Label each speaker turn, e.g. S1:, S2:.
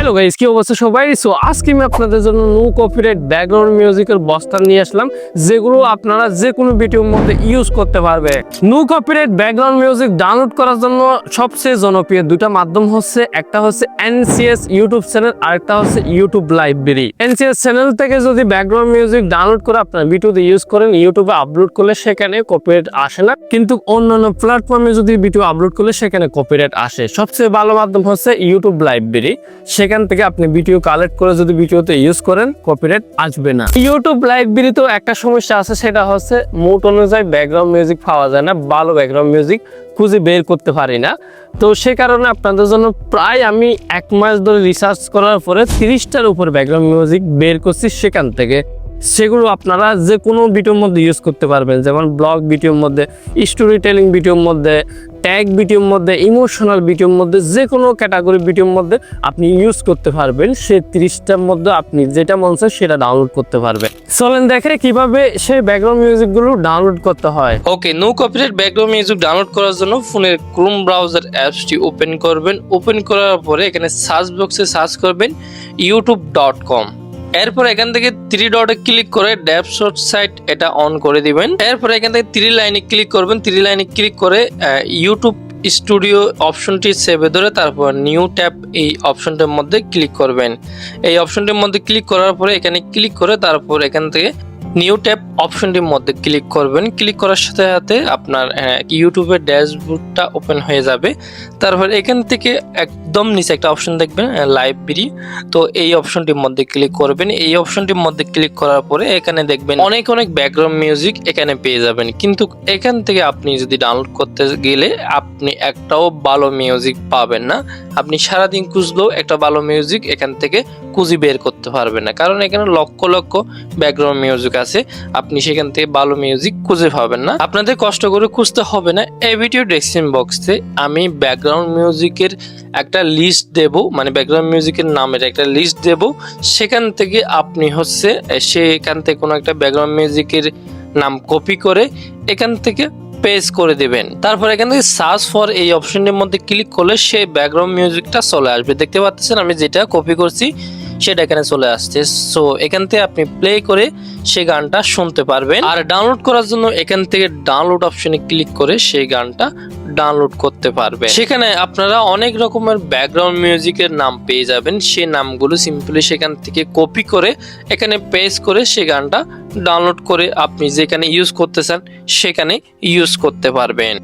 S1: Hello guys কি অবস্থা সবাই? সো আজকে আমি আপনাদের জন্য নো কপিরাইট ব্যাকগ্রাউন্ড মিউজিকের বস্তা নিয়ে আসলাম, যেগুলো আপনারা যে কোনো ভিডিওর মধ্যে ইউজ করতে পারবে। No copyright background music download করার জন্য সবচেয়ে জনপ্রিয় দুটা মাধ্যম হচ্ছে, একটা হচ্ছে এনসিএস ইউটিউব চ্যানেল আরেকটা হচ্ছে ইউটিউব লাইব্রেরি এনসিএস চ্যানেল থেকে যদি ব্যাকগ্রাউন্ড মিউজিক ডাউনলোড করে আপনার ভিডিওতে ইউজ করেন ইউটিউবে আপলোড করলে সেখানে কপিরাইট আসে না। কিন্তু অন্যান্য প্ল্যাটফর্মে যদি ভিডিও আপলোড করলে সেখানে কপিরাইট আসে। সবচেয়ে ভালো মাধ্যম হচ্ছে ইউটিউব লাইব্রেরি সেখান থেকে আপনি ভিডিও কালেক্ট করে যদি ভিডিওতে ইউজ করেন কপিরাইট আসবে না। ইউটিউব লাইব্রেরিতেও একটা সমস্যা আছে, সেটা হচ্ছে মোট অনুযায়ী ব্যাকগ্রাউন্ড মিউজিক পাওয়া যায় না, ভালো ব্যাকগ্রাউন্ড মিউজিক খুঁজে বের করতে পারি না। তো সে কারণে আপনাদের জন্য প্রায় আমি এক মাস ধরে রিসার্চ করার পরে তিরিশটার উপর ব্যাকগ্রাউন্ড মিউজিক বের করছি সেখান থেকে। সেগুলো আপনারা যে কোনো ভিডিওর মধ্যে ইউজ করতে পারবেন, যেমন ব্লগ ভিডিওর মধ্যে স্টোরি টেলিং ভিডিওর মধ্যে ট্যাগ ভিডিওর মধ্যে ইমোশনাল ভিডিওর মধ্যে যে কোনো ক্যাটাগরি ভিডিওর মধ্যে আপনি ইউজ করতে পারবেন, সে তিরিশটার মধ্যে আপনি যেটা মন চায় সেটা ডাউনলোড করতে পারবেন। চলেন দেখে কীভাবে সেই ব্যাকগ্রাউন্ড মিউজিকগুলো ডাউনলোড করতে হয়।
S2: Okay no copyright background music download করার জন্য ফোনের ক্রোম ব্রাউজার অ্যাপসটি ওপেন করবেন। ওপেন করার পরে এখানে সার্চ বক্সে সার্চ করবেন ইউটিউব ডট কম এরপর এখান থেকে থ্রি ডটে ক্লিক করে ড্যাপ শর্ট সাইট এটা অন করে দিবেন। এরপর এখান থেকে থ্রি লাইনে ক্লিক করবেন। থ্রি লাইনে ক্লিক করে ইউটিউব স্টুডিও অপশনটি সেভে ধরে তারপর নিউ ট্যাব এই অপশনটির মধ্যে ক্লিক করবেন। এই অপশনটির মধ্যে ক্লিক করার পরে এখানে ক্লিক করে তারপর এখান থেকে নিউ ট্যাব অপশনটির মধ্যে ক্লিক করবেন। ক্লিক করার সাথে সাথে আপনার ইউটিউবের ড্যাশবোর্ডটা ওপেন হয়ে যাবে। তারপর এখান থেকে একদম নিচে একটা অপশন দেখবেন লাইব্রেরি তো এই অপশনটির মধ্যে ক্লিক করবেন। এই অপশনটির মধ্যে ক্লিক করার পরে এখানে দেখবেন অনেক অনেক ব্যাকগ্রাউন্ড মিউজিক এখানে পেয়ে যাবেন। কিন্তু এখান থেকে আপনি যদি ডাউনলোড করতে গেলে আপনি একটাও ভালো মিউজিক পাবেন না। আপনি সারাদিন খুঁজলেও একটা ভালো মিউজিক এখান থেকে খুঁজি বের করতে পারবেন না। কারণ এখানে লক্ষ লক্ষ ব্যাকগ্রাউন্ড মিউজিক আছে। আপনি সেখান থেকে ভালো মিউজিক খুঁজে পাবেন না। আপনাদের কষ্ট করে খুঁজতে হবে না। এই ভিডিও ডেসক্রিপশন বক্সে আমি ব্যাকগ্রাউন্ড মিউজিকের একটা লিস্ট দেব। মানে ব্যাকগ্রাউন্ড মিউজিকের নামের একটা লিস্ট দেব। সেখান থেকে আপনি হচ্ছে, সেখান থেকে কোনো একটা ব্যাকগ্রাউন্ড মিউজিকের নাম কপি করে এখান থেকে পেজ করে দেবেন। তারপরে এখান থেকে সার্চ ফর এই অপশনের মধ্যে ক্লিক করলে সেই ব্যাকগ্রাউন্ড মিউজিকটা চলে আসবে। দেখতে পাচ্ছেন আমি যেটা কপি করছি সেটা এখানে চলে আসছে। সো এখান থেকে আপনি প্লে করে সেই গানটা শুনতে পারবেন। আর ডাউনলোড করার জন্য এখান থেকে ডাউনলোড অপশনে ক্লিক করে সেই গানটা ডাউনলোড করতে পারবেন। সেখানে আপনারা অনেক রকমের ব্যাকগ্রাউন্ড মিউজিকের নাম পেয়ে যাবেন। সেই নামগুলো সিম্পলি সেখান থেকে কপি করে এখানে পেস্ট করে সেই গানটা ডাউনলোড করে আপনি যেখানে ইউজ করতে চান, সেখানে ইউজ করতে পারবেন।